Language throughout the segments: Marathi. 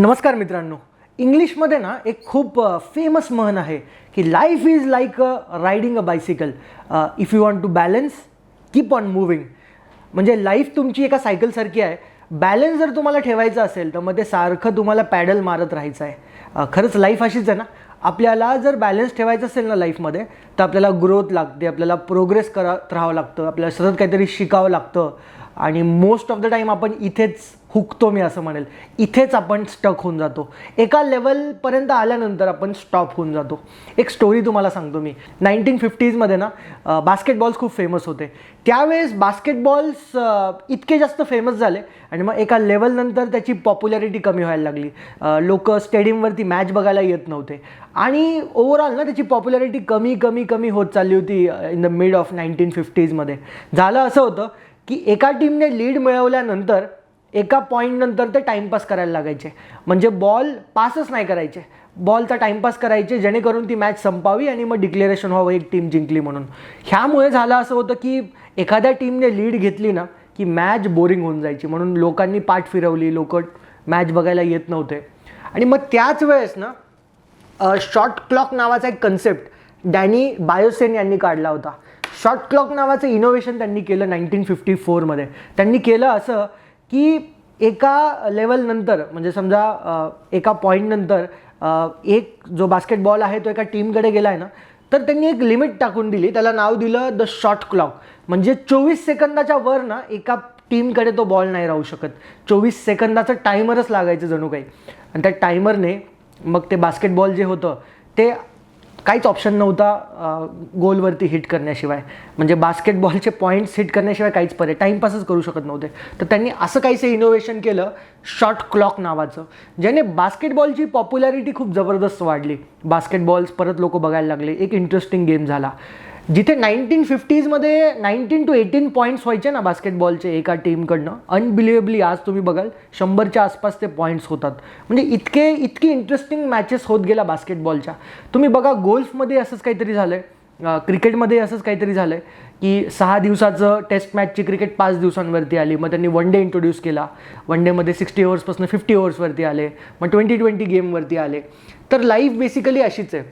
नमस्कार मित्रांनो. इंग्लिशमध्ये ना एक खूप फेमस म्हण आहे की life is like a riding a bicycle if you want to balance keep on moving म्हणजे लाईफ तुमची एका सायकलसारखी आहे. बॅलन्स जर तुम्हाला ठेवायचं असेल तर मग ते सारखं तुम्हाला पॅडल मारत राहायचं आहे. खरंच लाईफ अशीच आहे ना. आपल्याला जर बॅलन्स ठेवायचं असेल ना लाईफमध्ये तर आपल्याला ग्रोथ लागते आपल्याला प्रोग्रेस करत राहावं लागतं आपल्याला सतत काहीतरी शिकावं लागतं. आणि मोस्ट ऑफ द टाईम आपण इथेच हुकतो मी असं म्हणेल. इथेच आपण स्टक होऊन जातो. एका लेवलपर्यंत आल्यानंतर आपण स्टॉप होऊन जातो. एक स्टोरी तुम्हाला सांगतो मी. नाईन्टीन फिफ्टीजमध्ये ना बास्केटबॉल्स खूप फेमस होते. त्यावेळेस बास्केटबॉल्स इतके जास्त फेमस झाले आणि मग एका लेवलनंतर त्याची पॉप्युलॅरिटी कमी व्हायला लागली. लोक स्टेडियमवरती मॅच बघायला येत नव्हते. आणि ओव्हरऑल ना त्याची पॉप्युलॅरिटी कमी कमी कमी होत चालली होती in the mid of nineteen फिफ्टीजमध्ये झालं असं होतं की एका टीमने लीड मिळवल्यानंतर एका पॉईंटनंतर ते टाईमपास करायला लागायचे. म्हणजे बॉल पासच नाही करायचे. बॉलचा टाईमपास करायचे जेणेकरून ती मॅच संपावी आणि मग डिक्लेरेशन व्हावं एक टीम जिंकली म्हणून. ह्यामुळे झालं असं होतं की एखाद्या टीमने लीड घेतली ना की मॅच बोरिंग होऊन जायची. म्हणून लोकांनी पाठ फिरवली लोक मॅच बघायला येत नव्हते. आणि मग त्याच वेळेस ना शॉर्ट क्लॉक नावाचा एक कन्सेप्ट डॅनी बायोसेन यांनी काढला होता. शॉर्ट क्लॉक नावाचं इनोव्हेशन त्यांनी केलं नाईन्टीन फिफ्टी फोरमध्ये. त्यांनी केलं असं की एका लेवलनंतर म्हणजे समजा एका पॉईंटनंतर एक जो बास्केटबॉल आहे तो एका टीमकडे गेला आहे ना तर त्यांनी एक लिमिट टाकून दिली. त्याला नाव दिलं द शॉर्ट क्लॉक म्हणजे चोवीस सेकंदाच्या वर ना एका टीमकडे तो बॉल नाही राहू शकत. चोवीस सेकंदाचं टायमरच लागायचं जणू काही. आणि त्या टायमरने मग ते बास्केटबॉल जे होतं ते काहीच ऑप्शन नव्हता गोलवरती हिट करण्याशिवाय. म्हणजे बास्केटबॉलचे पॉईंट्स हिट करण्याशिवाय काहीच पर्याय टाईमपासच करू शकत नव्हते. तर त्यांनी असं काहीसं इनोव्हेशन केलं शॉर्ट क्लॉक नावाचं ज्याने बास्केटबॉलची पॉप्युलॅरिटी खूप जबरदस्त वाढली. बास्केटबॉल्स परत लोक बघायला लागले एक इंटरेस्टिंग गेम झाला. जिथे नाईन्टीन फिफ्टीजमध्ये नाईन्टीन टू एटीन पॉईंट्स व्हायचे ना बास्केटबॉलचे एका टीमकडनं अनबिलिव्हेबली आज तुम्ही बघाल शंभरच्या आसपास ते पॉईंट्स होतात. म्हणजे इतके इतकी इंटरेस्टिंग मॅचेस होत गेल्या बास्केटबॉलच्या तुम्ही बघा गोल्फमध्ये असंच काहीतरी झालं आहे क्रिकेटमध्ये असंच काहीतरी झालं आहे की सहा दिवसाचं टेस्ट मॅचची क्रिकेट पाच दिवसांवरती आली मग त्यांनी वन डे इंट्रोड्यूस केला. वन डेमध्ये सिक्स्टी ओव्हर्सपासून फिफ्टी ओव्हर्सवरती आले मग ट्वेंटी ट्वेंटी गेमवरती आले. तर लाईफ बेसिकली अशीच आहे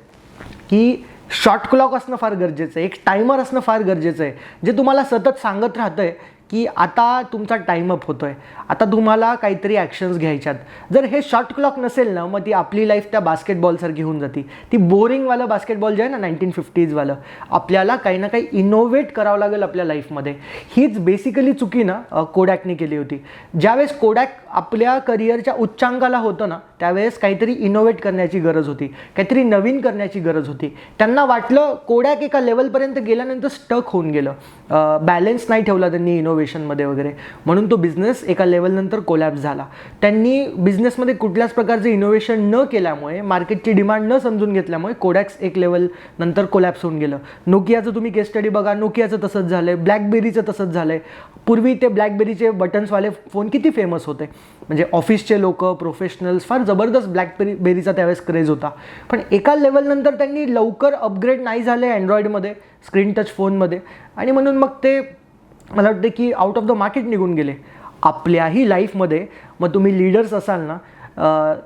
की शॉर्ट क्लॉक असणं फार गरजेचं आहे. एक टायमर असणं फार गरजेचं आहे. जे तुम्हाला सतत सांगत राहतं आहे की आता तुमचा टाईमअप होतो आहे आता तुम्हाला काहीतरी ॲक्शन्स घ्यायच्यात. जर हे शॉर्ट क्लॉक नसेल ना मग ती आपली लाईफ त्या बास्केटबॉलसारखी होऊन जाते. ती बोरिंगवालं बास्केटबॉल जे आहे ना नाईन्टीन फिफ्टीजवालं आपल्याला काही ना काही इनोव्हेट करावं लागेल आपल्या लाईफमध्ये हीच बेसिकली चुकी ना कोडॅकने केली होती. ज्यावेळेस कोडॅक आपल्या करिअरच्या उच्चांकाला होतं ना त्यावेळेस काहीतरी इनोव्हेट करण्याची गरज होती. काहीतरी नवीन करण्याची गरज होती. त्यांना वाटलं कोडॅक एका लेवलपर्यंत गेल्यानंतर स्टक होऊन गेलं. बॅलन्स नाही ठेवला त्यांनी इनोव्हेशनमध्ये वगैरे. म्हणून तो बिझनेस एका लेवलनंतर कोलॅप्स झाला. त्यांनी बिझनेसमध्ये कुठल्याच प्रकारचे इनोव्हेशन न केल्यामुळे मार्केटची डिमांड न समजून घेतल्यामुळे कोडॅक्स एक लेवल नंतर कोलॅप्स होऊन गेलं. नोकियाचं तुम्ही केस स्टडी बघा. नोकियाचं तसंच झालं आहे ब्लॅकबेरीचं तसंच झालं आहे पूर्वी ते ब्लॅकबेरीचे बटन्सवाले फोन किती फेमस होते. म्हणजे ऑफिसचे लोक प्रोफेशनल्स फार जबरदस्त ब्लॅकबेरी बेरीचा त्यावेळेस क्रेज होता. पण एका लेवलनंतर त्यांनी लवकर अपग्रेड नाही झाले अँड्रॉइडमध्ये स्क्रीन टच फोनमध्ये आणि म्हणून मग ते मला वाटते की आउट ऑफ द मार्केट निघून गेले. आपल्याही लाईफमध्ये मग तुम्ही लीडर्स असाल ना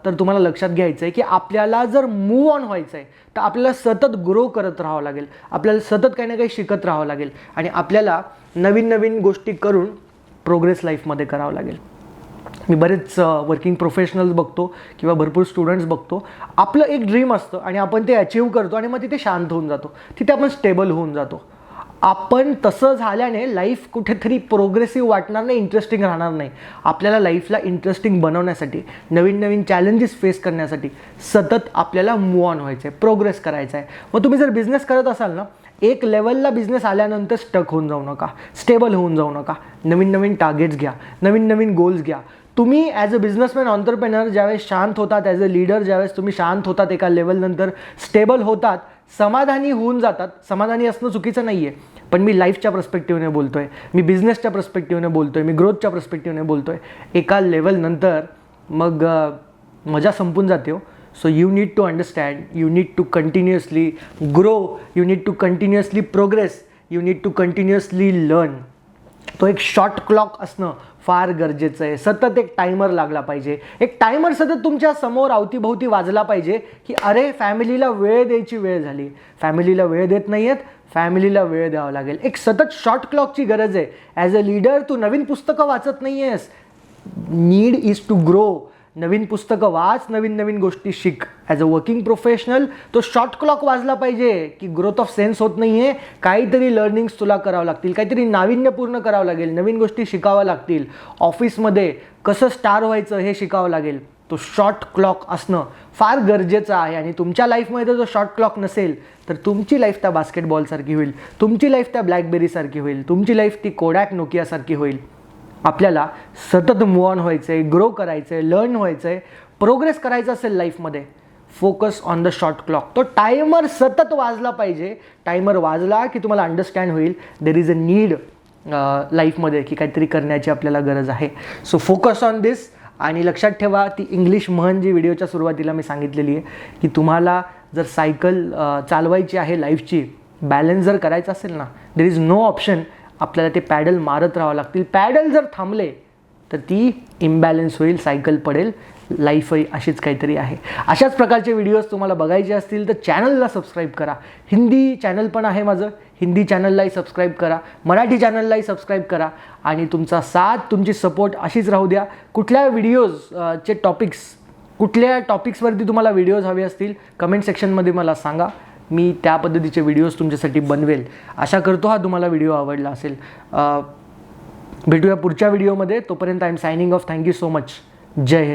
तर तुम्हाला लक्षात घ्यायचं आहे की आपल्याला जर मूव ऑन व्हायचं आहे तर आपल्याला सतत ग्रो करत राहावं लागेल. आपल्याला सतत काही ना काही शिकत राहावं लागेल. आणि आपल्याला नवीन नवीन गोष्टी करून प्रोग्रेस लाईफमध्ये करावं लागेल. मी बरेच वर्किंग प्रोफेशनल्स बघतो किंवा भरपूर स्टुडंट्स बघतो. आपलं एक ड्रीम असतं आणि आपण ते अचीव करतो आणि मग तिथे शांत होऊन जातो. तिथे आपण स्टेबल होऊन जातो. आपण तसं झाल्याने लाईफ कुठेतरी प्रोग्रेसिव्ह वाटणार नाही इंटरेस्टिंग राहणार नाही. आपल्याला लाईफला इंटरेस्टिंग बनवण्यासाठी नवीन नवीन चॅलेंजेस फेस करण्यासाठी सतत आपल्याला मूव ऑन व्हायचं आहे प्रोग्रेस करायचा आहे मग तुम्ही जर बिझनेस करत असाल ना एक लेवलला बिझनेस आल्यानंतर स्टक होऊन जाऊ नका स्टेबल होऊन जाऊ नका. नवीन नवीन टार्गेट्स घ्या नवीन नवीन गोल्स घ्या. तुम्ही ॲज अ बिझनेसमॅन ऑन्टरप्रेनर ज्यावेळेस शांत होतात ॲज अ लीडर ज्यावेळेस तुम्ही शांत होतात एका लेवलनंतर स्टेबल होतात समाधानी होऊन जातात. समाधानी असणं चुकीचं नाही आहे पण मी लाईफच्या प्रस्पेक्टिव्हने बोलतो आहे मी बिझनेसच्या प्रस्पेक्टिव्हने बोलतो आहे मी ग्रोथच्या प्रस्पेक्टिव्हने बोलतो आहे एका लेवलनंतर मग मजा संपून जाते हो. So you need to understand you need to continuously grow you need to continuously progress you need to continuously learn तो एक शॉर्ट क्लॉक असणं फार गरजेचं आहे. सतत एक टायमर लागला पाहिजे. एक टायमर सतत तुमच्यासमोर अवतीभोवती वाजला पाहिजे की अरे फॅमिलीला वेळ द्यायची वेळ झाली. फॅमिलीला वेळ देत नाही आहेत फॅमिलीला वेळ द्यावा लागेल. एक सतत शॉर्ट क्लॉकची गरज आहे. ॲज अ लीडर तू नवीन पुस्तकं वाचत नाही आहेस नीड इज टू ग्रो नवीन पुस्तकं वाच नवीन नवीन गोष्टी शिक. ॲज अ वर्किंग प्रोफेशनल तो शॉर्ट क्लॉक वाजला पाहिजे की ग्रोथ ऑफ सेन्स होत नाही आहे काहीतरी लर्निंग्स तुला करावं लागतील काहीतरी नाविन्यपूर्ण करावं लागेल नवीन गोष्टी शिकाव्या लागतील. ऑफिसमध्ये कसं स्टार व्हायचं हे शिकावं लागेल. तो शॉर्ट क्लॉक असणं फार गरजेचं आहे आणि तुमच्या लाईफमध्ये जो शॉर्ट क्लॉक नसेल तर तुमची लाईफ त्या बास्केटबॉलसारखी होईल. तुमची लाईफ त्या ब्लॅकबेरीसारखी होईल. तुमची लाईफ ती कोडॅक नोकियासारखी होईल. आपल्याला सतत मूव ऑन व्हायचं आहे ग्रो करायचं आहे लर्न व्हायचं आहे प्रोग्रेस करायचं असेल लाईफमध्ये focus on the short clock तो टायमर सतत वाजला पाहिजे. टायमर वाजला की तुम्हाला अंडरस्टँड होईल देर इज अ नीड लाईफमध्ये की काहीतरी करण्याची आपल्याला गरज आहे. सो फोकस ऑन दिस आणि लक्षात ठेवा ती इंग्लिश म्हण जी व्हिडिओच्या सुरुवातीला मी सांगितलेली आहे की तुम्हाला जर सायकल चालवायची आहे लाईफची बॅलन्स जर करायचं असेल ना देर इज नो ऑप्शन आपल्याला ते पॅडल मारत राहावं लागतील. पॅडल जर थांबले तर ती इम्बॅलन्स होईल सायकल पडेल. लाईफही अशीच काहीतरी आहे. अशाच प्रकारचे व्हिडिओज तुम्हाला बघायचे असतील तर चॅनलला सबस्क्राईब करा. हिंदी चॅनल पण आहे माझं. हिंदी चॅनललाही सबस्क्राईब करा. मराठी चॅनललाही सबस्क्राईब करा. आणि तुमचा साथ तुमची सपोर्ट अशीच राहू द्या. कुठल्या व्हिडिओज चे टॉपिक्स कुठल्या टॉपिक्सवरती तुम्हाला व्हिडिओज हवे असतील कमेंट सेक्शनमध्ये मला सांगा. मी त्या पद्धतीचे व्हिडिओज तुमच्यासाठी बनवेल. आशा करतो हा तुम्हाला व्हिडिओ आवडला असेल. भेटूया पुढच्या व्हिडिओमध्ये तोपर्यंत I'm signing off thank you so much Jai Hind.